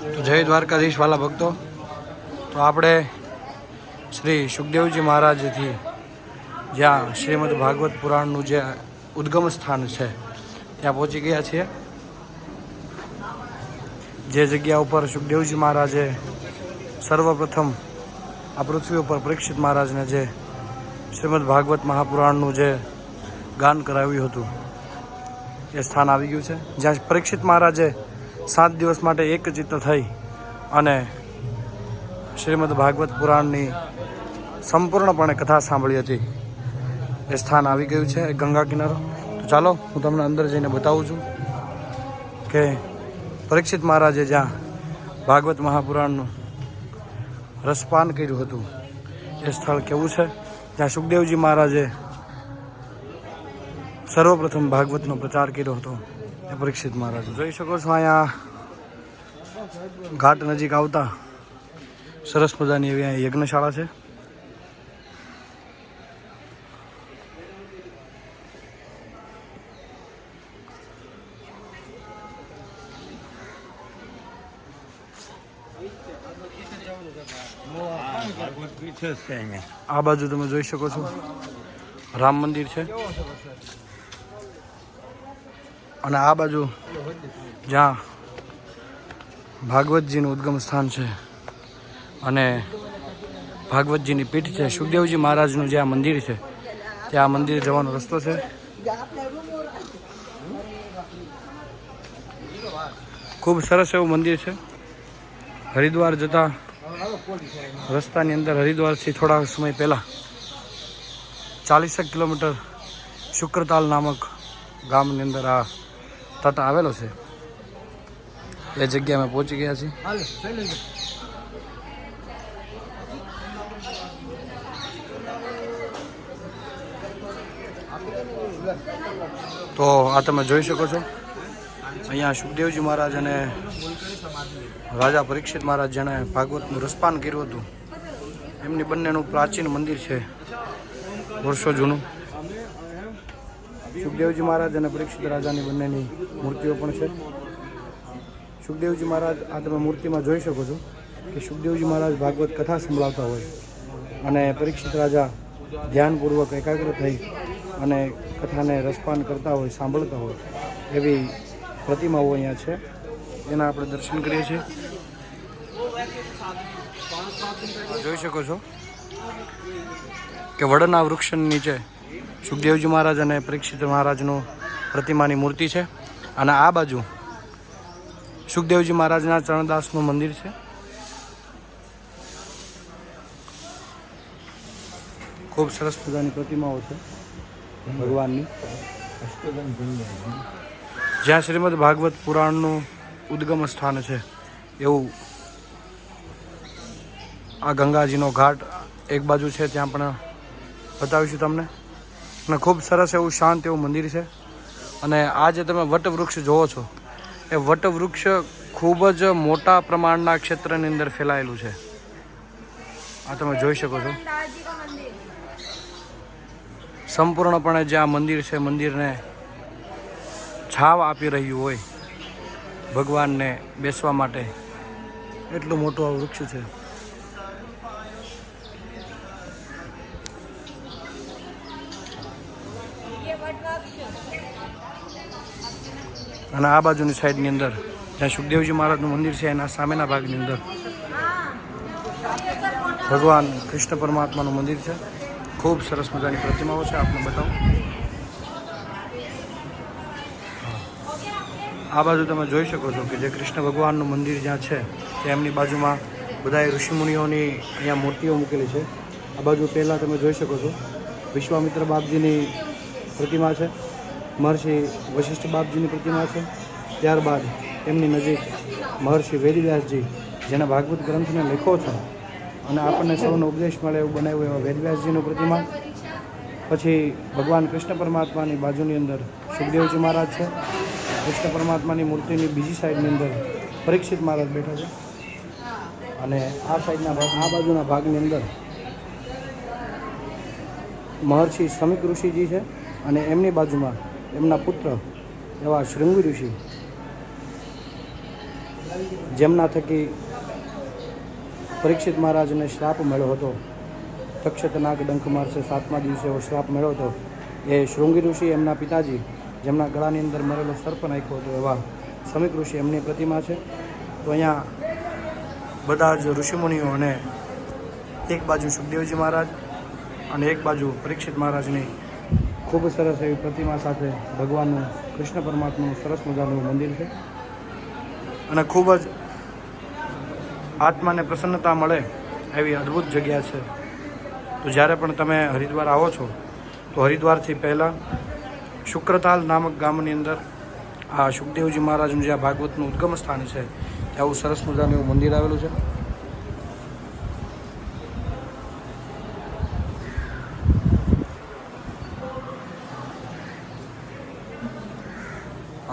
તો જય દ્વારકાધીશ વાલા ભક્તો. તો આપણે શ્રી સુખદેવજી મહારાજથી જ્યાં શ્રીમદ ભાગવત પુરાણનું જે ઉદ્ગમ સ્થાન છે, ત્યાં પહોંચી ગયા છીએ. જે જગ્યા ઉપર સુખદેવજી મહારાજે સર્વપ્રથમ આ પૃથ્વી ઉપર પરીક્ષિત મહારાજને જે શ્રીમદ ભાગવત મહાપુરાણનું જે ગાન કરાવ્યું હતું, એ સ્થાન આવી ગયું છે. જ્યાં પરીક્ષિત મહારાજે સાત દિવસ માટે એક ચિત્ત થઈ અને શ્રીમદ ભાગવત પુરાણની સંપૂર્ણપણે કથા સાંભળી હતી. એ સ્થાન આવી ગયું છે ગંગા કિનારો. તો ચાલો, હું તમને અંદર જઈને બતાવું છું કે પરીક્ષિત મહારાજે જ્યાં ભાગવત મહાપુરાણનું રસપાન કર્યું હતું, એ સ્થળ કેવું છે? જ્યાં સુખદેવજી મહારાજે સર્વપ્રથમ ભાગવતનો પ્રચાર કર્યો હતો પરીક્ષિત મહારાજ. જોઈ શકો છો અહીંયા ઘાટ નજીક આવતા સરસ મજાની એવી અહીંયા યજ્ઞશાળા છે. આ બાજુ તમે જોઈ શકો છો. રામ મંદિર છે. અને આ બાજુ જ્યાં ભાગવતજીનું ઉદ્ગમ સ્થાન છે. અને ભાગવતજીની પીઠ છે. સુખદેવજી મહારાજનું જે આ મંદિર છે, ત્યાં આ મંદિર જવાનો રસ્તો છે. ખૂબ સરસ એવું મંદિર છે. હરિદ્વાર જતા રસ્તાની અંદર હરિદ્વારથી થોડા સમય પહેલાં ચાલીસેક કિલોમીટર શુક્રતાલ નામક ગામની અંદર આ તટ આવેલો છે. એ જગ્યા અમે પહોંચી ગયા છીએ. તો આ તમે જોઈ શકો છો. અહીંયા સુખદેવજી મહારાજ અને રાજા પરીક્ષિત મહારાજ જેણે ભાગવતનું રસપાન કર્યું હતું. એમની બંનેનું પ્રાચીન મંદિર છે. વર્ષો જૂનું. સુખદેવજી મહારાજ અને પરીક્ષિત રાજાની બંનેની મૂર્તિઓ પણ છે. સુખદેવજી મહારાજ આ તમે મૂર્તિમાં જોઈ શકો છો કે સુખદેવજી મહારાજ ભાગવત કથા સંભળાવતા હોય અને પરીક્ષિત રાજા ધ્યાનપૂર્વક એકાગ્ર થઈ અને કથાને રસપાન કરતા હોય, સાંભળતા હોય એવી પ્રતિમાઓ અહીંયા છે. એના આપણે દર્શન કરીએ છીએ. જોઈ શકો છો કે વડના વૃક્ષની નીચે સુખદેવજી મહારાજ અને પરીક્ષિત મહારાજનું પ્રતિમાની મૂર્તિ છે અને આ બાજુ સુખદેવજી મહારાજના ચરણદાસનું મંદિર છે. ખૂબ સરસ મજાની પ્રતિમાઓ છે ભગવાનની. જ્યાં શ્રીમદ ભાગવત પુરાણનું ઉદ્ગમ સ્થાન છે, એવું આ ગંગાજીનો ઘાટ એક બાજુ છે, ત્યાં પણ બતાવીશું તમને. અને ખૂબ સરસ એવું શાંત એવું મંદિર છે. અને આ જે તમે વટવૃક્ષ જોવો છો એ વટવૃક્ષ ખૂબ જ મોટા પ્રમાણના ક્ષેત્રની અંદર ફેલાયેલું છે. આ તમે જોઈ શકો છો. સંપૂર્ણપણે જે આ મંદિર છે, મંદિરને છાવ આપી રહ્યું હોય ભગવાનને બેસવા માટે, એટલું મોટું આ વૃક્ષ છે. અને આ બાજુની સાઈડની અંદર જ્યાં સુખદેવજી મહારાજનું મંદિર છે, એના સામેના ભાગની અંદર ભગવાન કૃષ્ણ પરમાત્માનું મંદિર છે. ખૂબ સરસ મજાની પ્રતિમાઓ છે, આપને બતાવું. આ બાજુ તમે જોઈ શકો છો કે જે કૃષ્ણ ભગવાનનું મંદિર જ્યાં છે તે એમની બાજુમાં બધા ઋષિમુનિઓની અહીંયા મૂર્તિઓ મૂકેલી છે. આ બાજુ પહેલાં તમે જોઈ શકો છો, વિશ્વામિત્ર બાપજીની પ્રતિમા છે. મહર્ષિ વશિષ્ઠ બાપજીની પ્રતિમા છે. ત્યારબાદ એમની નજીક મહર્ષિ વેદવ્યાસજી, જેના ભાગવત ગ્રંથને લખો છે અને આપણને સૌનો ઉપદેશ મળે એવું બનાવ્યું એવા વેદવ્યાસજીનું પ્રતિમા. પછી ભગવાન કૃષ્ણ પરમાત્માની બાજુની અંદર સુખદેવજી મહારાજ છે. કૃષ્ણ પરમાત્માની મૂર્તિની બીજી સાઈડની અંદર પરીક્ષિત મહારાજ બેઠા છે. અને આ સાઈડના ભાગ, આ બાજુના ભાગની અંદર મહર્ષિ શમિક ઋષિજી છે અને એમની બાજુમાં એમના પુત્ર એવા શૃંગ ઋષિ જેમના થકી પરીક્ષિત મહારાજને શ્રાપ મળ્યો હતો. તક્ષતનાગ ડંખ મારશે, સાતમા દિવસે એવો શ્રાપ મળ્યો હતો. એ શૃંગી ઋષિ એમના પિતાજી, જેમના ગળાની અંદર મરેલો સર્પ નાખ્યો હતો, એવા શ્રમિક ઋષિ એમની પ્રતિમા છે. તો અહીંયા બધા જ ઋષિમુનિઓ અને એક બાજુ સુખદેવજી મહારાજ અને એક બાજુ પરીક્ષિત મહારાજની ખૂબ સરસ એવી પ્રતિમા સાથે ભગવાનનું, કૃષ્ણ પરમાત્માનું સરસ મજાનું મંદિર છે. અને ખૂબ જ આત્માને પ્રસન્નતા મળે એવી અદ્ભુત જગ્યા છે. તો જ્યારે પણ તમે હરિદ્વાર આવો છો, તો હરિદ્વારથી પહેલાં શુક્રતાલ નામક ગામની અંદર આ સુખદેવજી મહારાજનું જે આ ભાગવતનું ઉદ્ગમ સ્થાન છે, ત્યાં આવું સરસ મજાનું એવું મંદિર આવેલું છે.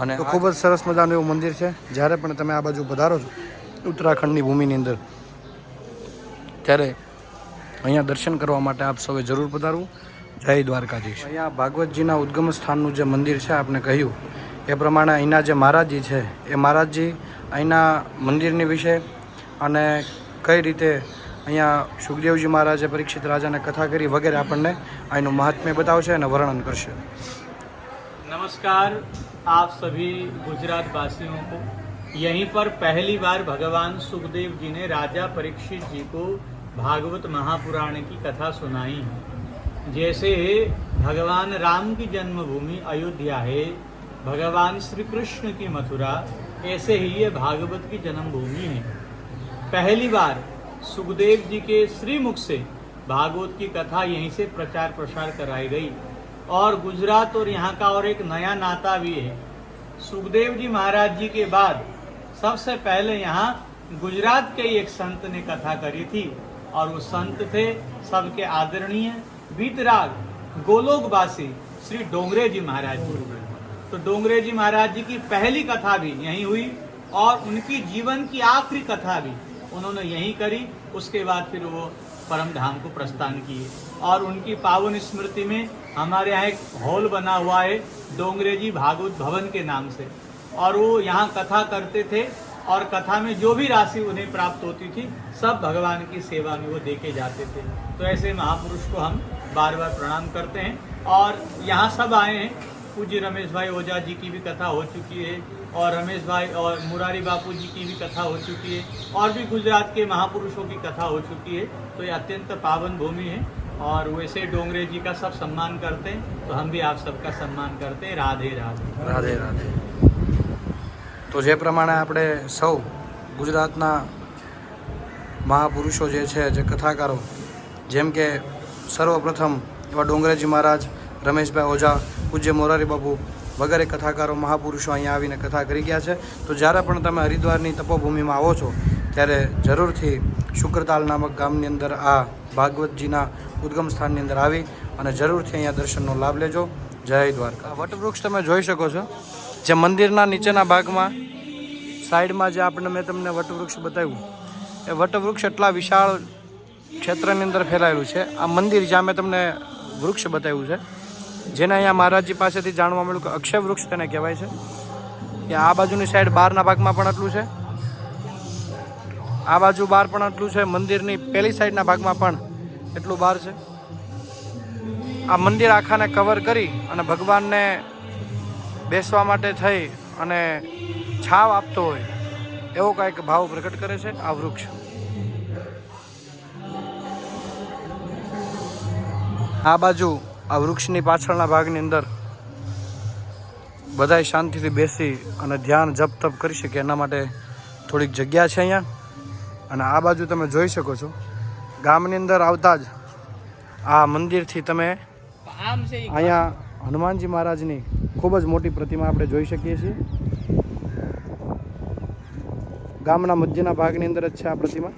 અને ખૂબ જ સરસ મજાનું એવું મંદિર છે. જ્યારે પણ તમે આ બાજુ પધારો છો ઉત્તરાખંડની ભૂમિની અંદર ત્યારે અહીંયા દર્શન કરવા માટે આપ સૌએ જરૂર પધારવું. જય દ્વારકાધીશ. અહીંયા ભાગવતજીના ઉદ્ગમ સ્થાનનું જે મંદિર છે આપને કહ્યું એ પ્રમાણે અહીંના જે મહારાજજી છે એ મહારાજજી અહીંના મંદિરની વિશે અને કઈ રીતે અહીંયા સુખદેવજી મહારાજે પરીક્ષિત રાજાને કથા કરી વગેરે આપણને અહીંનું મહાત્મ્ય બતાવશે અને વર્ણન કરશે. નમસ્કાર. आप सभी गुजरात वासियों को, यहीं पर पहली बार भगवान सुखदेव जी ने राजा परीक्षित जी को भागवत महापुराण की कथा सुनाई। है जैसे भगवान राम की जन्मभूमि अयोध्या है, भगवान श्री कृष्ण की मथुरा, ऐसे ही ये भागवत की जन्मभूमि है। पहली बार सुखदेव जी के श्रीमुख से भागवत की कथा यहीं से प्रचार प्रसार कराई गई। और गुजरात और यहाँ का और एक नया नाता भी है। सुखदेव जी महाराज जी के बाद सबसे पहले यहाँ गुजरात के एक संत ने कथा करी थी और वो संत थे सबके आदरणीय वीतराग गोलोकवासी श्री डोंगरे जी महाराज जी। तो डोंगरे जी महाराज जी की पहली कथा भी यहीं हुई और उनकी जीवन की आखिरी कथा भी उन्होंने यहीं करी। उसके बाद फिर वो परम धाम को प्रस्थान किए और उनकी पावन स्मृति में हमारे यहाँ एक हॉल बना हुआ है, डोंगरे जी भागवत भवन के नाम से। और वो यहाँ कथा करते थे और कथा में जो भी राशि उन्हें प्राप्त होती थी, सब भगवान की सेवा में वो देके जाते थे। तो ऐसे महापुरुष को हम बार बार प्रणाम करते हैं। और यहाँ सब आए हैं। पूज्य रमेश भाई ओझा जी की भी कथा हो चुकी है और रमेश भाई और मुरारी बापू जी की भी कथा हो चुकी है और भी गुजरात के महापुरुषों की कथा हो चुकी है। तो ये अत्यंत पावन भूमि है। और वैसे डोंगरे जी का सब सम्मान करते हैं तो हम भी आप सबका सम्मान करते हैं राधे राधे રાધે રાધે તો જે પ્રમાણે આપણે સૌ ગુજરાતના મહાપુરુષો જે છે જે કથાકારો જેમ કે સર્વપ્રથમ એવા ડોંગરેજી મહારાજ રમેશભાઈ ઓઝા પૂજ્ય મોરારી બાપુ વગેરે કથાકારો મહાપુરુષો અહીંયા આવીને કથા કરી ગયા છે તો જ્યારે પણ તમે હરિદ્વારની તપોભૂમિમાં આવો છો ત્યારે જરૂરથી શુક્રતાલ નામક ગામની અંદર આ ભાગવતજીના ઉદ્ગમ સ્થાનની અંદર આવી અને જરૂરથી અહીંયા દર્શનનો લાભ લેજો. જય દ્વારકા. વટવૃક્ષ તમે જોઈ શકો છો. જે મંદિરના નીચેના ભાગમાં, સાઈડમાં જે આપણે મેં તમને વટવૃક્ષ બતાવ્યું, એ વટવૃક્ષ એટલા વિશાળ ક્ષેત્રની અંદર ફેલાયેલું છે. આ મંદિર જ્યાં મેં તમને વૃક્ષ બતાવ્યું છે, જેને અહીંયા મહારાજજી પાસેથી જાણવા મળ્યું કે અક્ષય વૃક્ષ તેને કહેવાય છે. કે આ બાજુની સાઈડ બહારના ભાગમાં પણ આટલું છે. આ બાજુ બહાર પણ આટલું છે. મંદિરની પેલી સાઈડના ભાગમાં પણ એટલું બહાર છે. આ મંદિર આખાને કવર કરી અને ભગવાનને બેસવા માટે થઈ અને છાવ આપતો હોય, એવો કાંઈક ભાવ પ્રગટ કરે છે આ વૃક્ષ. આ બાજુ આ વૃક્ષની પાછળના ભાગની અંદર બધાય શાંતિથી બેસી અને ધ્યાન જપ તપ કરી શકે. એના માટે થોડીક જગ્યા છે અહીંયા. અને આ બાજુ તમે જોઈ શકો છો, ગામની અંદર આવતા જ આ મંદિરથી તમે અહીંયા હનુમાનજી મહારાજની ખૂબ જ મોટી પ્રતિમા આપણે જોઈ શકીએ છીએ. ગામના મધ્યના ભાગની અંદર જ છે આ પ્રતિમા.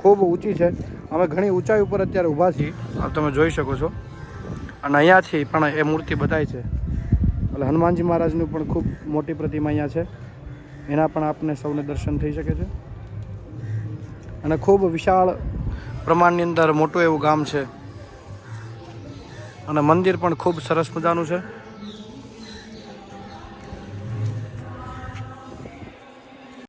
ખૂબ ઊંચી છે. અમે ઘણી ઊંચાઈ ઉપર અત્યારે ઊભા છીએ. તમે જોઈ શકો છો. અને અહીંયાથી પણ એ મૂર્તિ બતાવી છે. એટલે હનુમાનજી મહારાજનું પણ ખૂબ મોટી પ્રતિમા અહીંયા છે. એના પણ આપને સૌને દર્શન થઈ શકે છે. અને ખૂબ વિશાળ પ્રમાણની અંદર મોટું એવું ગામ છે. અને મંદિર પણ ખૂબ સરસ મજાનું છે.